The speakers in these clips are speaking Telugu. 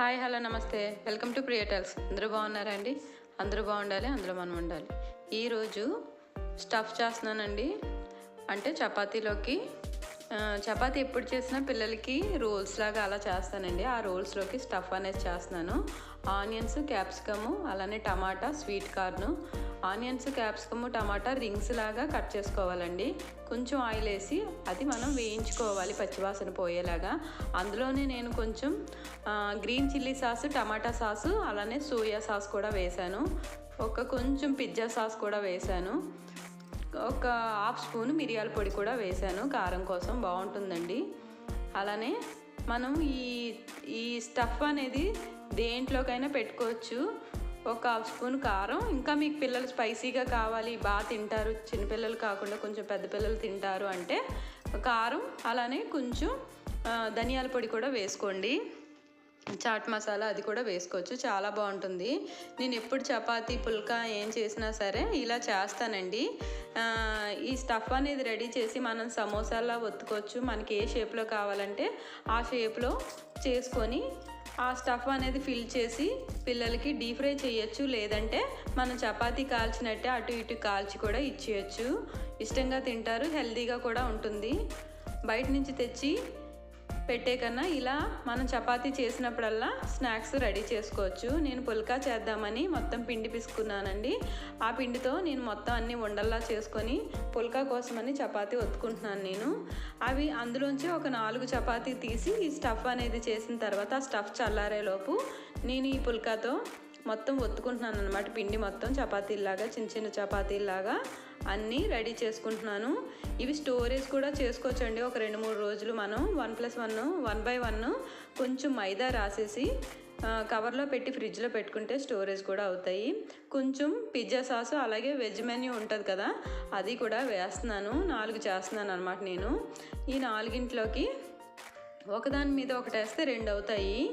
Hi hello namaste. Welcome to creators. అందరూ బాగున్నారా అండి? అందరూ బాగుండాలి అందరూ మనం ఉండాలి. ఈరోజు స్టఫ్ చేస్తున్నానండి. అంటే చపాతీలోకి చపాతి చపాతీ ఎప్పుడు చేసినా పిల్లలకి రోల్స్ లాగా అలా చేస్తానండి. ఆ రోల్స్లోకి స్టఫ్ అనేది చేస్తున్నాను. ఆనియన్స్ క్యాప్సికము అలానే tomato sweet corn onions capsicum tomato rings లాగా కట్ చేసుకోవాలండి. కొంచెం ఆయిల్ వేసి అది మనం వేయించుకోవాలి పచ్చివాసన పోయేలాగా. అందులోనే నేను కొంచెం green chilli sauce tomato sauce అలానే సోయా సాస్ కూడా వేశాను. ఒక కొంచెం పిజ్జా సాస్ కూడా వేశాను. ఒక హాఫ్ స్పూన్ మిరియాల పొడి కూడా వేశాను. కారం కోసం బాగుంటుందండి. అలానే మనం ఈ ఈ స్టఫ్ అనేది దేంట్లోకైనా పెట్టుకోవచ్చు. ఒక హాఫ్ స్పూన్ కారం. ఇంకా మీకు పిల్లలు స్పైసీగా కావాలి బాగా తింటారు. చిన్నపిల్లలు కాకుండా కొంచెం పెద్ద పిల్లలు తింటారు అంటే కారం అలానే కొంచెం ధనియాల పొడి కూడా వేసుకోండి. చాట్ మసాలా అది కూడా వేసుకోవచ్చు. చాలా బాగుంటుంది. నేను ఎప్పుడు చపాతీ పుల్కా ఏం చేసినా సరే ఇలా చేస్తానండి. ఈ స్టఫ్ అనేది రెడీ చేసి మనం సమోసాలా ఒత్తుకోవచ్చు. మనకి ఏ షేప్లో కావాలంటే ఆ షేప్లో చేసుకొని ఆ స్టఫ్ అనేది ఫిల్ చేసి పిల్లలకి డీప్ ఫ్రై చేయొచ్చు లేదంటే మనం చపాతీ కాల్చినట్టే అటు ఇటు కాల్చి కూడా ఇచ్చేయచ్చు. ఇష్టంగా తింటారు హెల్తీగా కూడా ఉంటుంది. బయట నుంచి తెచ్చి పెట్టే కన్నా ఇలా మనం చపాతీ చేసినప్పుడల్లా స్నాక్స్ రెడీ చేసుకోవచ్చు. నేను పుల్కా చేద్దామని మొత్తం పిండి పిసుకున్నానండి. ఆ పిండితో నేను మొత్తం అన్ని ఉండల్లా చేసుకొని పుల్కా కోసమని చపాతీ ఒత్తుకుంటున్నాను నేను. అవి అందులోంచి ఒక నాలుగు చపాతీ తీసి ఈ స్టఫ్ అనేది చేసిన తర్వాత ఆ స్టఫ్ చల్లారేలోపు నేను ఈ పుల్కాతో మొత్తం ఒత్తుకుంటున్నాను అనమాట పిండి మొత్తం చపాతీలాగా చిన్న చిన్న చపాతీలాగా అన్నీ రెడీ చేసుకుంటున్నాను. ఇవి స్టోరేజ్ కూడా చేసుకోవచ్చండి. ఒక రెండు మూడు రోజులు మనం one plus one one by one కొంచెం మైదా రాసేసి కవర్లో పెట్టి ఫ్రిడ్జ్లో పెట్టుకుంటే స్టోరేజ్ కూడా అవుతాయి. కొంచెం పిజ్జా సాసు అలాగే వెజ్ మెన్యూ ఉంటుంది కదా అది కూడా వేస్తున్నాను. నాలుగు చేస్తున్నాను అనమాట నేను. ఈ నాలుగింట్లోకి ఒకదాని మీద ఒకటి వేస్తే రెండు అవుతాయి.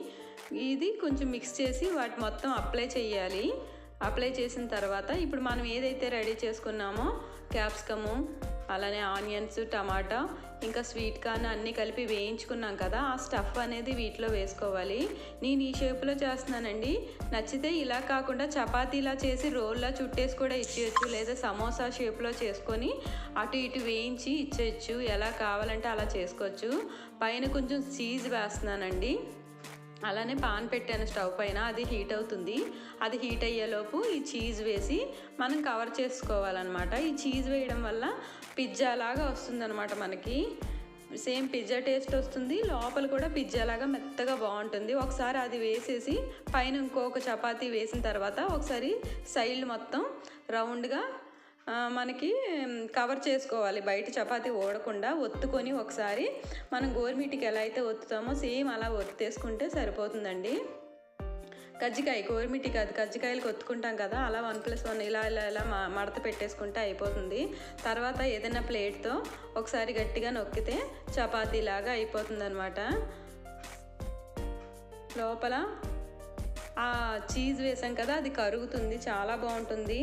ఇది కొంచెం మిక్స్ చేసి వాటి మొత్తం అప్లై చేయాలి. అప్లై చేసిన తర్వాత ఇప్పుడు మనం ఏదైతే రెడీ చేసుకున్నామో క్యాప్సికము అలానే ఆనియన్స్ టమాటా ఇంకా స్వీట్ కార్న్ అన్నీ కలిపి వేయించుకున్నాం కదా ఆ స్టఫ్ అనేది వీటిలో వేసుకోవాలి. నేను ఈ షేప్లో చేస్తున్నానండి. నచ్చితే ఇలా కాకుండా చపాతీలా చేసి రోల్లా చుట్టేసి కూడా ఇచ్చేయచ్చు లేదా సమోసా షేప్లో చేసుకొని అటు ఇటు వేయించి ఇచ్చేయచ్చు. ఎలా కావాలంటే అలా చేసుకోవచ్చు. పైన కొంచెం చీజ్ వేస్తున్నానండి. అలానే పాన్ పెట్టాను స్టవ్ పైన అది హీట్ అవుతుంది. అది హీట్ అయ్యేలోపు ఈ చీజ్ వేసి మనం కవర్ చేసుకోవాలన్నమాట. ఈ చీజ్ వేయడం వల్ల పిజ్జా లాగా వస్తుందన్నమాట మనకి. సేమ్ పిజ్జా టేస్ట్ వస్తుంది లోపల కూడా పిజ్జా లాగా మెత్తగా బాగుంటుంది. ఒకసారి అది వేసేసి పైన ఇంకొక చపాతీ వేసిన తర్వాత ఒకసారి సైడ్ మొత్తం రౌండ్గా మనకి కవర్ చేసుకోవాలి. బయట చపాతీ ఓడకుండా ఒత్తుకొని ఒకసారి మనం గోరుమిటికి ఎలా అయితే ఒత్తుతామో సేమ్ అలా ఒత్తేసుకుంటే సరిపోతుందండి. కజ్జికాయ కోరిమిటి కాదు కజ్జికాయలు ఒత్తుకుంటాం కదా అలా వన్ ప్లస్ వన్ ఇలా ఇలా ఇలా మడత పెట్టేసుకుంటే అయిపోతుంది. తర్వాత ఏదైనా ప్లేట్తో ఒకసారి గట్టిగా నొక్కితే చపాతీలాగా అయిపోతుంది అనమాట లోపల ఆ చీజ్ వేసాం కదా అది కరుగుతుంది చాలా బాగుంటుంది.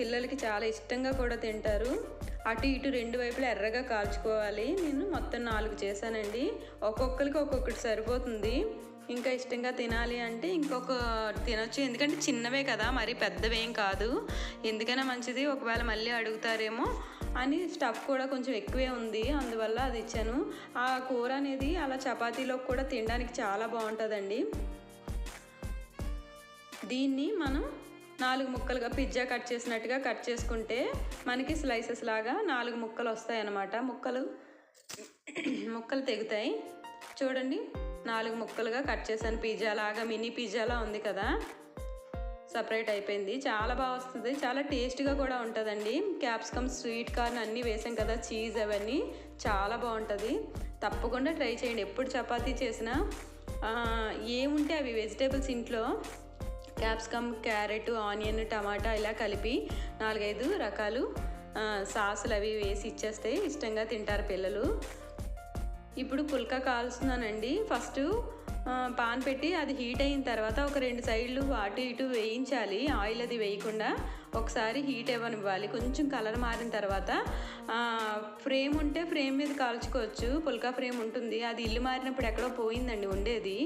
పిల్లలకి చాలా ఇష్టంగా కూడా తింటారు. అటు ఇటు రెండు వైపులా ఎర్రగా కాల్చుకోవాలి. నేను మొత్తం నాలుగు చేశానండి. ఒక్కొక్కరికి ఒక్కొక్కటి సరిపోతుంది. ఇంకా ఇష్టంగా తినాలి అంటే ఇంకొక తినొచ్చు. ఎందుకంటే చిన్నవే కదా మరి పెద్దవేం కాదు. ఎందుకైనా మంచిది ఒకవేళ మళ్ళీ అడుగుతారేమో అని స్టఫ్ కూడా కొంచెం ఎక్కువే ఉంది. అందువల్ల అది ఇచ్చాను. ఆ కూర అనేది అలా చపాతీలో కూడా తినడానికి చాలా బాగుంటుందండి. దీన్ని మనం నాలుగు ముక్కలుగా పిజ్జా కట్ చేసినట్టుగా కట్ చేసుకుంటే మనకి స్లైసెస్ లాగా నాలుగు ముక్కలు వస్తాయి అన్నమాట ముక్కలు ముక్కలు తెగుతాయి. చూడండి నాలుగు ముక్కలుగా కట్ చేశాను. పిజ్జా లాగా మినీ పిజ్జాలా ఉంది కదా. సపరేట్ అయిపోయింది. చాలా బాగా వస్తుంది. చాలా టేస్ట్గా కూడా ఉంటుందండి. క్యాప్సికమ్ స్వీట్ కార్న్ అన్నీ వేసాం కదా. చీజ్ అవన్నీ చాలా బాగుంటుంది. తప్పకుండా ట్రై చేయండి. ఎప్పుడు చపాతీ చేసినా ఏముంటే అవి వెజిటేబుల్స్ ఇంట్లో క్యాప్సికమ్ క్యారెట్ ఆనియన్ టమాటా ఇలా కలిపి నాలుగైదు రకాలు సాసులు అవి వేసి ఇచ్చేస్తే ఇష్టంగా తింటారు పిల్లలు. ఇప్పుడు పుల్కా కాల్చున్నానండి ఫస్ట్ పాన్ పెట్టి అది హీట్ అయిన తర్వాత ఒక రెండు సైడ్లు అటు ఇటు వేయించాలి. ఆయిల్ అది వేయకుండా ఒకసారి హీట్ ఇవ్వనివ్వాలి కొంచెం కలర్ మారిన తర్వాత ఫ్రేమ్ ఉంటే ఫ్రేమ్ మీద కాల్చుకోవచ్చు. పుల్కా ఫ్రేమ్ ఉంటుంది. అది ఇల్లు మారినప్పుడు ఎక్కడో పోయిందండి ఉండేది.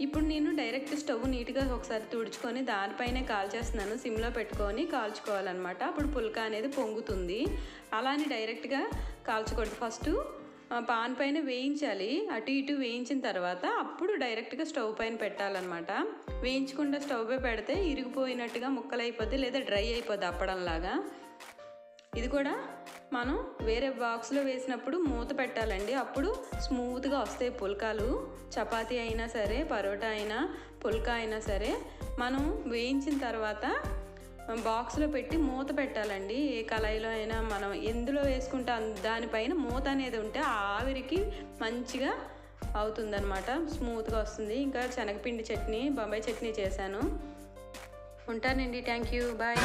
ఇప్పుడు నేను డైరెక్ట్ స్టవ్ నీట్గా ఒకసారి తుడుచుకొని దానిపైనే కాల్చేస్తున్నాను సిమ్లో పెట్టుకొని కాల్చుకోవాలన్నమాట. అప్పుడు పుల్క అనేది పొంగుతుంది. అలానే డైరెక్ట్గా కాల్చకూడదు ఫస్ట్ పాన్ పైన వేయించాలి. అటు ఇటు వేయించిన తర్వాత అప్పుడు డైరెక్ట్గా స్టవ్ పైన పెట్టాలన్నమాట. వేయించకుండా స్టవ్ పై పెడితే ఇరిగిపోయినట్టుగా ముక్కలైపోద్ది లేదా డ్రై అయిపోద్ది అప్పడంలాగా. ఇది కూడా మనం వేరే బాక్స్లో వేసినప్పుడు మూత పెట్టాలండి. అప్పుడు స్మూత్గా వస్తాయి పుల్కాలు. చపాతీ అయినా సరే పరోటా అయినా పుల్కా అయినా సరే మనం వేయించిన తర్వాత బాక్స్లో పెట్టి మూత పెట్టాలండి. ఏ కళాయిలో అయినా మనం ఎందులో వేసుకుంటే దానిపైన మూత అనేది ఉంటే ఆవిరికి మంచిగా అవుతుందనమాట స్మూత్గా వస్తుంది. ఇంకా శనగపిండి చట్నీ బొంబాయి చట్నీ చేశాను. ఉంటానండి. Thank you bye